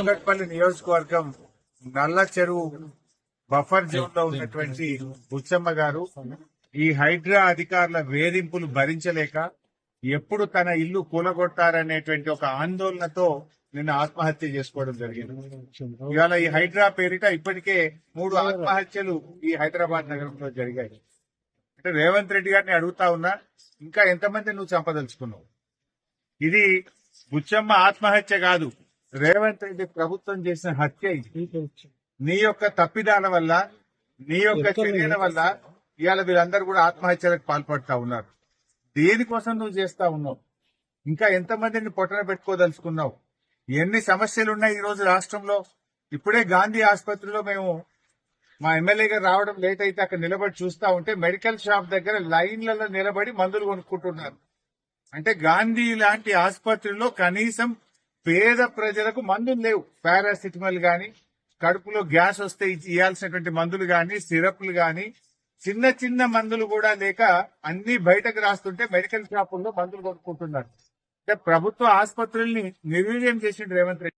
కుక్కట్పల్లి నియోజకవర్గం నల్ల చెరువు బఫర్ జోన్లో ఉన్నటువంటి బుచ్చమ్మ గారు ఈ హైడ్రా అధికారుల వేధింపులు భరించలేక ఎప్పుడు తన ఇల్లు కూలగొట్టారనేటువంటి ఒక ఆందోళనతో నిన్న ఆత్మహత్య చేసుకోవడం జరిగింది. ఇవాళ ఈ హైడ్రా పేరిట ఇప్పటికే మూడు ఆత్మహత్యలు ఈ హైదరాబాద్ నగరంలో జరిగాయి. అంటే రేవంత్ రెడ్డి గారిని అడుగుతా ఉన్నా ఇంకా ఎంతమంది నువ్వు చంపదలుచుకున్నావు? ఇది బుచ్చమ్మ ఆత్మహత్య కాదు. రేవంత్ రెడ్డి ప్రభుత్వం చేసిన హత్య ఇది. నీ యొక్క తప్పిదాల వల్ల నీ యొక్క చర్యల వల్ల ఇవాళ వీళ్ళందరూ కూడా ఆత్మహత్యలకు పాల్పడతా ఉన్నారు. దేనికోసం నువ్వు చేస్తా ఉన్నావు? ఇంకా ఎంతమందిని పొట్టన పెట్టుకోదలుచుకున్నావు? ఎన్ని సమస్యలు ఉన్నాయి ఈ రోజు రాష్ట్రంలో? ఇప్పుడే గాంధీ ఆసుపత్రిలో మేము మా ఎమ్మెల్యే గారు రావడం లేట్ అయితే అక్కడ నిలబడి చూస్తా ఉంటే మెడికల్ షాప్ దగ్గర లైన్లలో నిలబడి మందులు కొనుక్కుంటున్నారు. అంటే గాంధీ లాంటి ఆసుపత్రిలో కనీసం పేద ప్రజలకు మందులు లేవు. పారాసిటమాల్ గాని కడుపులో గ్యాస్ వస్తే ఇయ్యాల్సినటువంటి ఇవ్వాల్సినటువంటి మందులు గాని సిరప్లు గాని చిన్న చిన్న మందులు కూడా లేక అన్ని బయటకు రాస్తుంటే మెడికల్ షాపుల్లో మందులు కొనుక్కుంటున్నారు. అంటే ప్రభుత్వ ఆసుపత్రుల్ని నిర్వీర్యం చేసిండు రేవంత్ రెడ్డి.